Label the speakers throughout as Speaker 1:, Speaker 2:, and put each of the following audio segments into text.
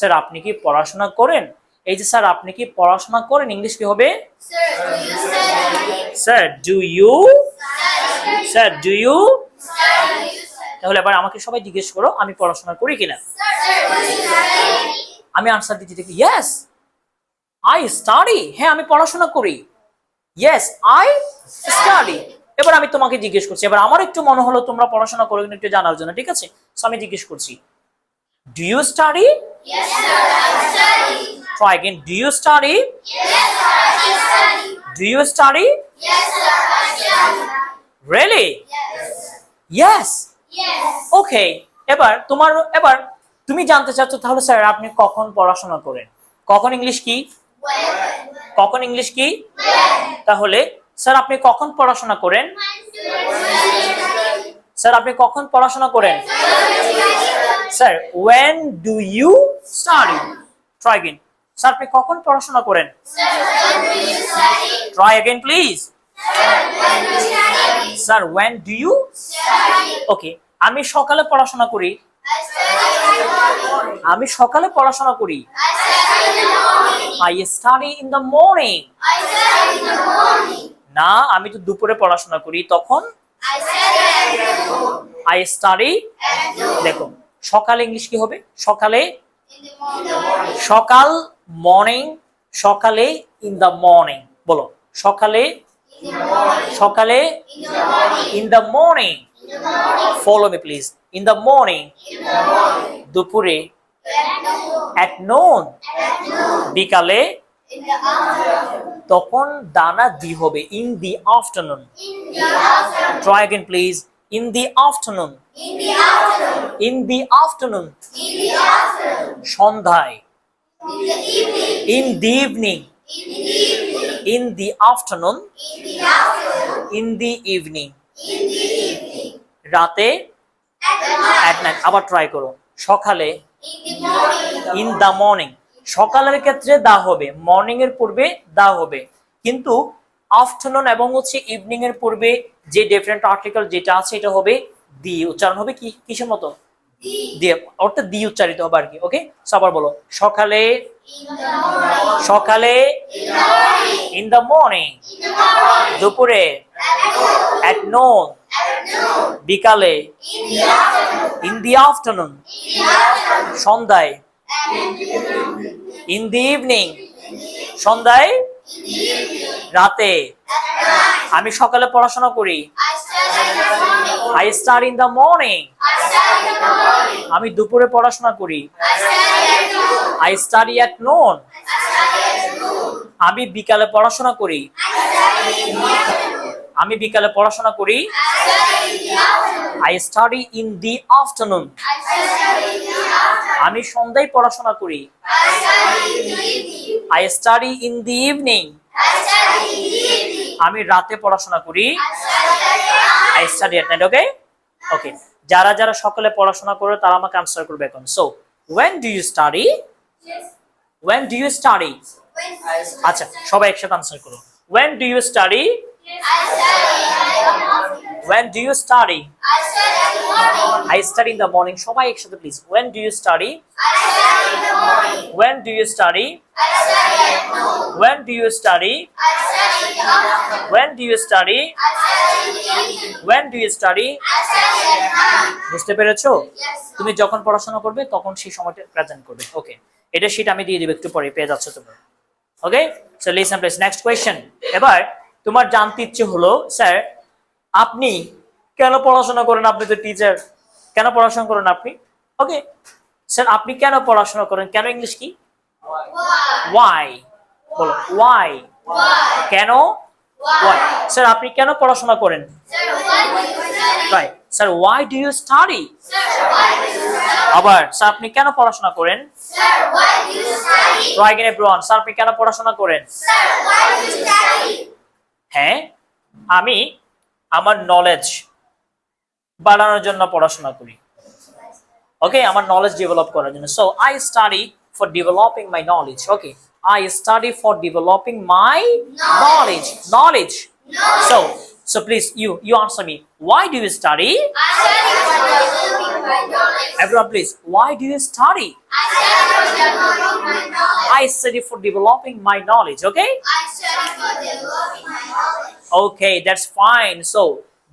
Speaker 1: Sir, আপনি কি পড়াশোনা করেন? এই যে স্যার, আপনি কি পড়াশোনা করেন? ইংলিশ কি হবে? Sir do you sir do you তাহলে এবার আমাকে সবাই জিজ্ঞেস করো, আমি পড়াশোনা করি কিনা? আমি আনসার দিচ্ছি, দেখি ইয়েস আই স্টাডি হ্যাঁ আমি পড়াশোনা করি। ইয়েস আই স্টাডি এবার আমি তোমাকে জিজ্ঞেস করছি, এবার আমার একটু মনে হলো তোমরা পড়াশোনা করো একটু জানার জন্য, ঠিক আছে? আমি জিজ্ঞেস করছি do you study try again. Do you study do you study really yes okay এবার তোমার এবার তুমি জানতে চাচ্ছ তাহলে স্যার আপনি কখন পড়াশোনা করেন? কখন ইংলিশ কি? কখন ইংলিশ কি? তাহলে স্যার আপনি কখন পড়াশোনা করেন? স্যার আপনি কখন পড়াশোনা করেন? Sir when do you study try again. Sir আপনি কখন পড়াশোনা করেন? Try again please sir when do you okay আমি সকালে পড়াশোনা করি। আমি সকালে পড়াশোনা করি। I study in the morning না আমি তো দুপুরে পড়াশোনা করি তখন আই স্টাডি দেখো সকালে ইংলিশ কি হবে? সকালে সকাল মর্নিং সকালে ইন দ্য মর্নিং বলো। সকালে সকালে in the morning follow me please in the morning দুপুরে অ্যাট নোন বিকালে তখন দানা দি হবে in the afternoon try please in the afternoon in the afternoon সন্ধ্যায় in the evening in the afternoon in the evening রাতে at night আবার try করো সকালে ইন দা মর্নিং সকালের ক্ষেত্রে দা হবে মর্নিং এর পূর্বে দা হবে কিন্তু আফটারনুন এবং হচ্ছে ইভিনিং এর পূর্বে যে ডিফারেন্ট আর্টিকেল যেটা আছে এটা হবে দি উচ্চারণ হবে কি কিসের মতো দিয়ে অর্থাৎ দি উচ্চারিত হবে আর কি ওকে আবার বলো, সকালে সকালে ইন দ্য মর্নিং দুপুরে বিকালে ইন দি আফটারনুন সন্ধ্যায় ইন দি ইভিনিং সন্ধ্যায় রাতে। আমি সকালে পড়াশোনা করি। I star in the morning আমি দুপুরে পড়াশোনা করি। আই স্টাডি অ্যাট নোন আমি বিকালে পড়াশোনা করি। আমি বিকালে পড়াশোনা করি। I study in the afternoon আমি সন্ধ্যায় পড়াশোনা করি। I study in the evening আমি রাতে পড়াশোনা করি। I study at night okay okay যারা যারা সকলে পড়াশোনা করে তারা আমাকে আনসার করবে এখন। So when do you study when do you study আচ্ছা সবাই একসাথে আনসার করো। When do you study when do you study I study in the morning সবাই একসাথে please when do you study when do you study when do you study when do you study when do you study বুঝতে পেরেছ? তুমি যখন পড়াশোনা করবে তখন সেই সময়টা প্রেজেন্ট করবে। ওকে এটা শীট আমি দিয়ে দিব একটু পরে পেয়ে যাচ্ছ তোমরা। Okay so listen please next question এবার তোমার জানতে ইচ্ছে হলো স্যার আপনি কেন পড়াশোনা করেন? আপনি তো টিচার কেন পড়াশোনা করেন আপনি? ওকে স্যার আপনি কেন পড়াশোনা করেন? কেন ইংলিশ কি? ওয়াই বলো ওয়াই কেন? ওয়াই স্যার আপনি কেন পড়াশোনা করেন? Right sir why do you study আবার স্যার আপনি কেন পড়াশোনা করেন? ট্রাই everyone স্যার আপনি কেন পড়াশোনা করেন? হ্যাঁ আমি আমার নলেজ বাড়ানোর জন্য পড়াশোনা করি। ওকে আমার নলেজ ডেভেলপ করার জন্য। So I study for developing my knowledge okay I study for developing my knowledge knowledge so so please you you answer me why do you study everyone please why do you study? I study for developing my knowledge. Okay?
Speaker 2: I study for developing my
Speaker 1: Okay, that's fine. So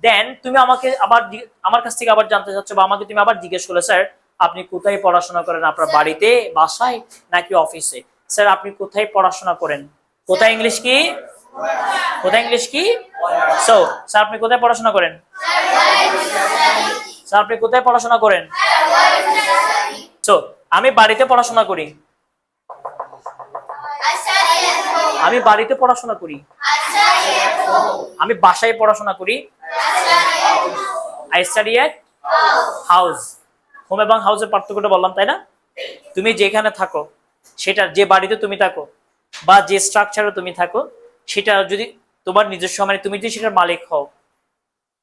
Speaker 1: then তুমি আমাকে আবার আমার কাছ থেকে আবার জানতে চাচ্ছ বা আমাকে তুমি আবার জিজ্ঞেস করলে স্যার আপনি কোথায় পড়াশোনা করেন? আপনার বাড়িতে বাসায় নাকি অফিসে স্যার আপনি কোথায় পড়াশোনা করেন? কোথায় ইংলিশ কি? কোথায় ইংলিশ কি? সো স্যার আপনি কোথায় পড়াশোনা করেন? স্যার আপনি কোথায় পড়াশোনা করেন? সো আমি বাড়িতে পড়াশোনা করি।
Speaker 2: at home.
Speaker 1: আমি বাড়িতে পড়াশোনা করি। আমি বাসায় পড়াশোনা করি. আই স্টাডি হাউস হোম এবং হাউসের পার্থক্যটা বললাম, তাই না? তুমি যেখানে থাকো, সেটা যে বাড়িতে তুমি থাকো বা যে স্ট্রাকচারে তুমি থাকো, সেটা যদি তোমার নিজস্ব মানে তুমি যদি সেটার মালিক হও,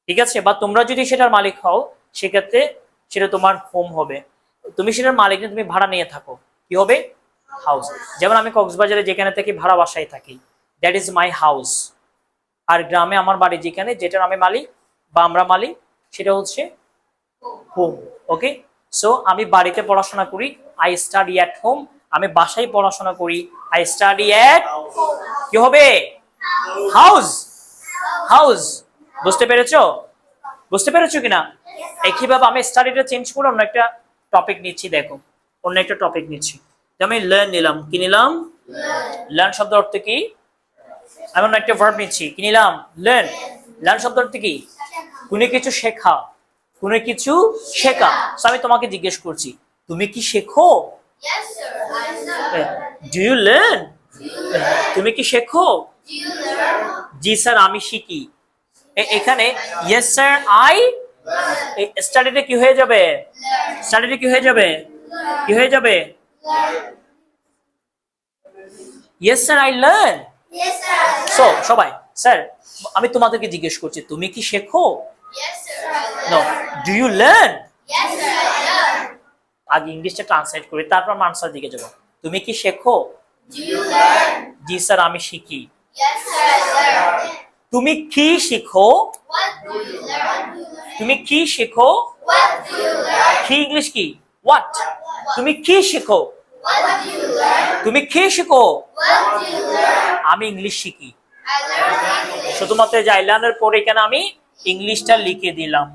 Speaker 1: ঠিক আছে? বা তোমরা যদি সেটার মালিক হও, সেক্ষেত্রে সেটা তোমার হোম হবে। তুমি সেটার মালিক তুমি ভাড়া নিয়ে থাকো। কি হবে? হাউস যেমন আমি কক্সবাজারে যেখানে থাকি, ভাড়া বাসায় থাকি। দ্যাট ইজ মাই হাউস আর গ্রামে আমার বাড়ি যেখানে যেটার আমি মালিক বা আমরা মালিক সেটা হচ্ছে হোম ওকে সো আমি বাড়িতে পড়াশোনা করি আই স্টাডি অ্যাট হোম আমি বাসায় পড়াশোনা করি আই স্টাডি অ্যাট কি হবে? হাউস হাউস বুঝতে পেরেছ? বুঝতে পেরেছ কিনা? একইভাবে আমি স্টাডিটা চেঞ্জ করে অন্য একটা টপিক নিচ্ছি দেখো অন্য একটা টপিক নিচ্ছি। আমি লার্ন নিলাম কি নিলাম? লার্ন শব্দ অর্থ কি? আমি অন্য একটা ভার্ব নিচ্ছি কি নিলাম? লার্ন লার্ন শব্দ অর্থ কি? কোনো কিছু শেখা। কোনো কিছু শেখা। আমি তোমাকে জিজ্ঞেস করছি তুমি কি শেখো. ডু ইউ লার্ন তুমি কি শেখো? জি স্যার আমি শিখি। এখানে ইয়েস স্যার আই স্টাডিতে কি হয়ে যাবে? স্টাডিতে কি হয়ে যাবে? কি হয়ে যাবে? Yes sir I learn so সবাই স্যার আমি তোমাদেরকে জিজ্ঞেস করছি তুমি কি শেখো. No do you learn. আগে ইংলিশটা ট্রান্সলেট করি তারপর আনসার দিকে যাব। তুমি কি শেখো?
Speaker 2: Do you learn?
Speaker 1: জি স্যার আমি শিখি. তুমি কি শিখো?
Speaker 2: What do you learn?
Speaker 1: তুমি কি শেখো?
Speaker 2: What do you learn?
Speaker 1: কি ইংলিশ কি? হোয়াট তুমি কি শেখো?
Speaker 2: What do you learn?
Speaker 1: তুমি কি শেখো
Speaker 2: What do you learn?
Speaker 1: আমি ইংলিশ শিখি. শুধুমাত্র যে আইল্যান্ডের পরে এখানে আমি ইংলিশটা লিখে দিলাম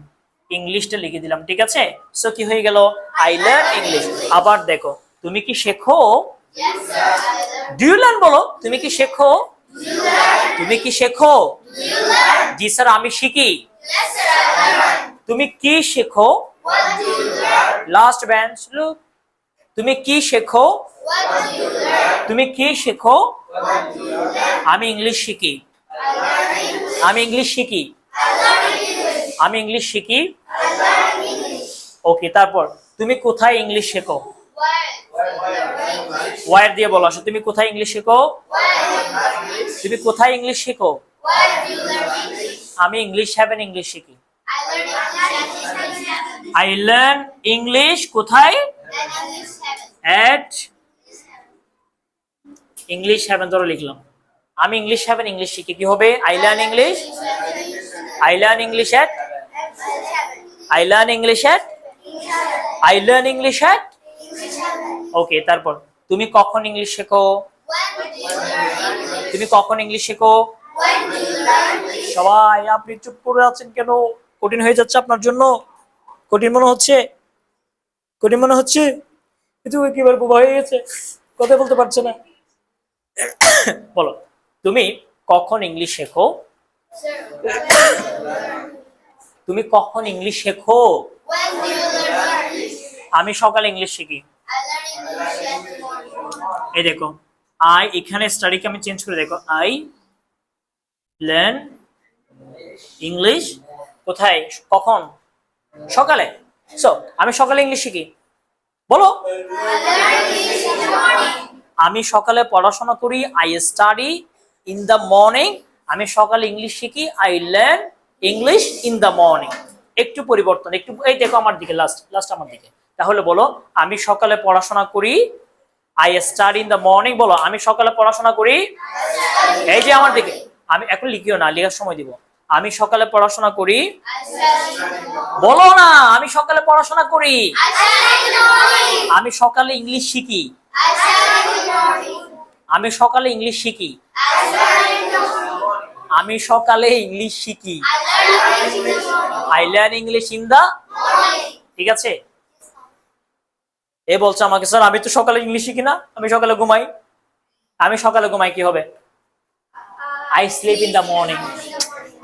Speaker 1: ইংলিশটা লিখে দিলাম, ঠিক আছে সো কি হয়ে গেল আই লার্ন ইংলিশ আবার দেখো, তুমি কি শেখো. ডু ইউ বলো তুমি কি শেখো তুমি কি শেখো? জি স্যার, আমি শিখি. তুমি কি শেখো? লাস্ট বেঞ্চ লুক তুমি কি শেখো? তুমি কি শেখো
Speaker 2: What do you learn?
Speaker 1: আমি ইংলিশ শিখি। আমি ইংলিশ শিখি। আমি ইংলিশ শিখি। ওকে তারপর তুমি কোথায় ইংলিশ শেখো? ওয়ার দিয়ে বলো তুমি কোথায় ইংলিশ শেখো? তুমি কোথায় ইংলিশ শেখো? আমি ইংলিশ হ্যাভেন ইংলিশ শিখি। আই লার্ন ইংলিশ কোথায়? ইংলিশ হ্যাভেন ধরো লিখলাম। আমি ইংলিশ হ্যাভেন ইংলিশ শিখি। কি হবে? I learn English I learn English at I learn English at I learn English at okay তারপর, তুমি কখন ইংলিশ শেখো? তুমি কখন ইংলিশ শেখো? সবাই, আপনি চুপ করে আছেন কেন? কঠিন হয়ে যাচ্ছে আপনার জন্য। কঠিন মনে হচ্ছে? কঠিন মনে হচ্ছে? কিন্তু একেবারে বোবা হয়ে গেছে? কথা বলতে পারছে না। বলো। তুমি কখন ইংলিশ শেখো তুমি কখন ইংলিশ শেখো? আমি সকালে ইংলিশ শিখি. এই দেখো আই এখানে স্টাডিকে আমি চেঞ্জ করে দেখো আই লার্ন ইংলিশ কোথায় কখন সকালে সো আমি সকালে ইংলিশ শিখি বলো. আমি সকালে পড়াশোনা করি I study in the morning আমি সকালে ইংলিশ শিখি I learn English in the morning একটু পরিবর্তন একটু এই দেখো আমার দিকে লাস্ট লাস্ট আমার দিকে। তাহলে বলো আমি সকালে পড়াশোনা করি I star in the morning বলো আমি সকালে পড়াশোনা করি? এই যে আমার দিকে আমি এখন লিখিও না লেখার সময় দিব। আমি সকালে পড়াশোনা করি. বলো না আমি সকালে পড়াশোনা করি. আমি সকালে ইংলিশ শিখি
Speaker 2: I study in the morning.
Speaker 1: আমি সকালে ইংলিশ শিখি. আমি সকালে ইংলিশ শিখি. I learn English in the ঠিক আছে এ বলছে আমাকে, স্যার, আমি তো সকালে ইংলিশ শিখি না, আমি সকালে ঘুমাই আমি সকালে ঘুমাই, কি হবে I sleep in the morning.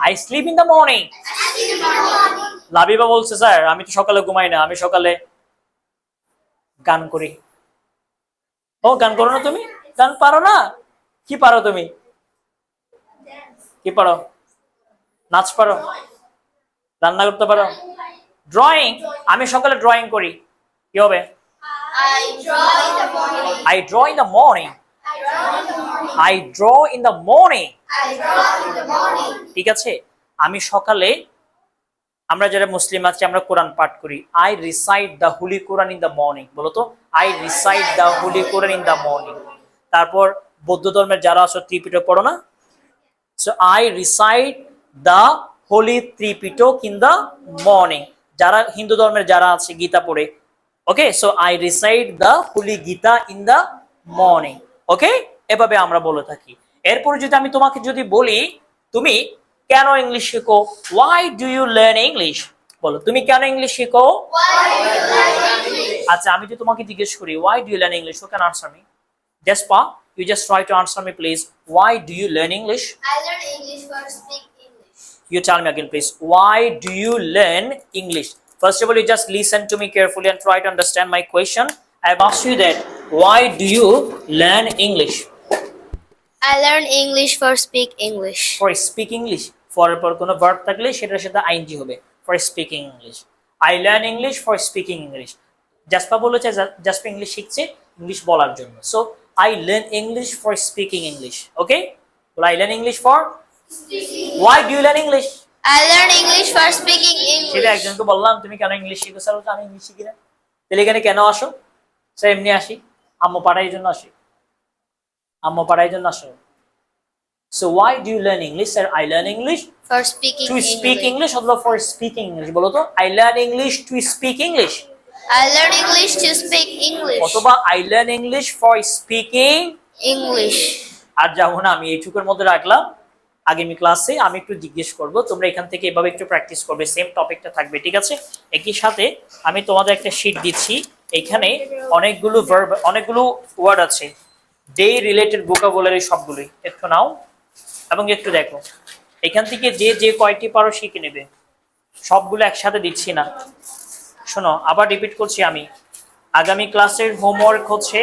Speaker 1: I sleep in the morning. Labiba বলছে, স্যার, আমি তো সকালে ঘুমাই না, আমি সকালে গান করি ও, গান করো না তুমি গান পারো না? কি পারো তুমি? কি পারো? নাচ পারো? রান্না করতে পারো? ড্রয়িং আমি সকালে ড্রয়িং করি। কি হবে. I draw in the morning. I draw in the morning. ঠিক আছে? আমি সকালে আমরা যারা মুসলিম আছি আমরা কোরআন পাঠ করি। I recite the holy Quran in the morning বলো তো? I recite the holy Quran in the morning তারপর বৌদ্ধ ধর্মের যারা আছো ত্রিপিটক পড়ো না। So I recite the holy Tripitaka in the morning যারা হিন্দু ধর্মের যারা আছে গীতা পড়ে। Okay so I recite the holy Gita in the morning okay এভাবে আমরা বলে থাকি। এরপর যদি আমি তোমাকে যদি বলি তুমি কেন ইংলিশ শেখো? Why do you learn English বলো তুমি কেন ইংলিশ শেখো? আচ্ছা আমি যদি তোমাকে জিজ্ঞেস করি why do you learn English you can answer me Despa, you just try to answer me, please. Why do you learn English?
Speaker 2: I learn English for speak English.
Speaker 1: You tell me again, please. Why do you learn English? First of all, you just listen to me carefully and try to understand my question. I've asked you that. Why do you learn English?
Speaker 2: I learn English for speak English.
Speaker 1: For speak English. For পর কোনো verb থাকলে সেটার সাথে ING হবে for speaking English. I learn English for speaking English. জাসপা বলেছে জাসপা English শিখছে English বলার জন্য so I learn English for speaking English okay বলো I learn English for why do you learn English
Speaker 2: I learn English for speaking English.
Speaker 1: সেটা
Speaker 2: English.
Speaker 1: একজনকে বললাম তুমি কেন ইংলিশ শিখো স্যার আমি ইংলিশ শিখি না। তাহলে এখানে কেন আসো? স্যার এমনি আসি। আম্মু পাড়াই জন্য আসি। আম্মু পাড়াই জন্য আসো। So why do you learn English sir I learn English
Speaker 2: For speaking
Speaker 1: to speak
Speaker 2: English.
Speaker 1: English অথবা ফর স্পিকিং ইংলিশ বলো তো? I learn English to speak English
Speaker 2: I learn English to speak English.
Speaker 1: অথবা I learn English for speaking
Speaker 2: English.
Speaker 1: আর যাব না আমি এইটুকুর মধ্যে রাখলাম। আগামী ক্লাসে আমি একটু জিজ্ঞেস করব তোমরা এখান থেকে এভাবে একটু প্র্যাকটিস করবে সেম টপিকটা থাকবে ঠিক আছে? একই সাথে আমি তোমাদের একটা শিট দিচ্ছি। এখানে অনেকগুলো verb অনেকগুলো ওয়ার্ড আছে। ডে রিলেটেড ভোকাবুলারি সবগুলোই। একটু নাও এবং একটু দেখো। এখান থেকে যে যে কয়টি পারো শিখে নেবে। সবগুলো একসাথে দিচ্ছি না। শোনো, আবার রিপিট করছি আমি। আগামী ক্লাসের হোমওয়ার্ক হচ্ছে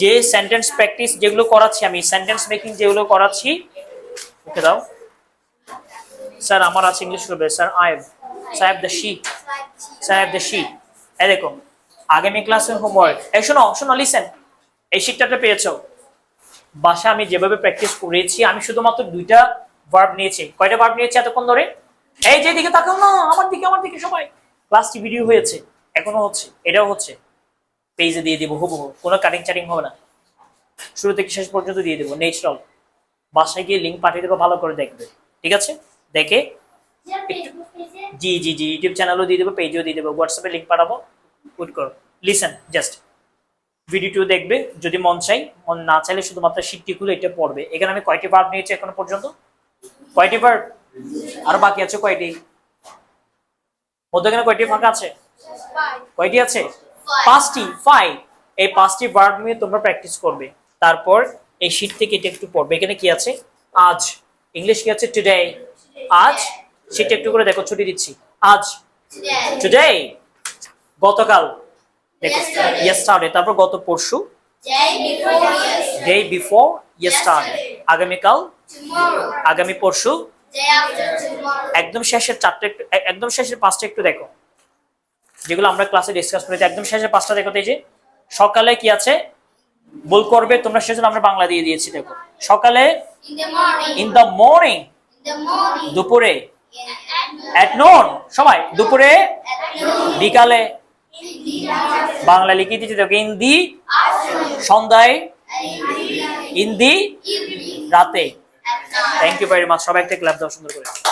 Speaker 1: যে সেন্টেন্স প্র্যাকটিস যেগুলো করাচ্ছি আমি সেন্টেন্স মেকিং যেগুলো করাচ্ছি ওকে দাও। স্যার আমার আছে ইংলিশ করবে। Sir I sir the she sir the she এই দেখো, আগামী ক্লাসের হোমওয়ার্ক এই শোনো শোনো লিসেন এই শিক্ষাটা পেয়েছ। বাসা আমি যেভাবে প্র্যাকটিস করেছি, আমি শুধুমাত্র দুইটা ভার্ব নিয়েছি। কয়টা ভার্ব নিয়েছি এতক্ষণ ধরে? এই যে দিকে তাকাও না, আমার দিকে আমার দিকে সবাই। ক্লাসটি ভিডিও হয়েছে, এখনও হচ্ছে, এটাও হচ্ছে। পেজে দিয়ে দিব, হুবহু, কোনো কাটিং চাটিং হবে না। শুরু থেকে শেষ পর্যন্ত দিয়ে দেবো ন্যাচারাল বাসায় গিয়ে লিঙ্ক পাঠিয়ে দেবো, ভালো করে দেখবে। ঠিক আছে? দেখে জি জি জি ইউটিউব চ্যানেলও দিয়ে দেবো পেজও দিয়ে দেবো হোয়াটসঅ্যাপে লিঙ্ক পাঠাবো। উইট করো লিসেন জাস্ট ভিডিওটিও দেখবে, যদি মন চাই। মন না চাইলে শুধুমাত্র শিটটি খুলে এটা পড়বে। এখানে আমি কয়টি ভার্ব নিয়েছি এখনও পর্যন্ত? কয়টি ভার্ব আর বাকি আছে কয়টি? মধ্যখানে কয়টি ফাঁকা আছে? কয়টি আছে? পাঁচটি ফাইভ এই পাঁচটি ভার্ব নিয়ে তোমরা প্র্যাকটিস করবে। তারপর এই শীট থেকে এটা একটু পড়বে। এখানে কি আছে? আজ। ইংলিশ কি আছে? টুডে আজ। সেটা একটু করে দেখো ছুটি দিচ্ছি। আজ। টুডে গতকাল। দেখো ইয়েস্টারডে তারপর গত পরশু. ডে বিফোর ইয়েস্টারডে আগামীকাল. আগামী পরশু. একদম শেষের চারটে একটু একদম শেষের পাঁচটা একটু দেখো। যেগুলো আমরা ক্লাসে ডিসকাস করেছি একদম শেষের পাঁচটা দেখো এই যে। সকালে কি আছে? বল করবে তোমরা সেজন্য আমরা বাংলা দিয়ে দিয়েছি দেখো। সকালে. In the morning. দুপুরে. অ্যাট নোন দুপুরে? বিকালে. বাংলা লিখে দিয়েছি দেখো ইন দি সন্ধ্যায়?
Speaker 2: And in the evening.
Speaker 1: In the রাতে. থ্যাংক ইউ ভেরি মাছ সবাই একটা ক্লাব দাও সুন্দর করে।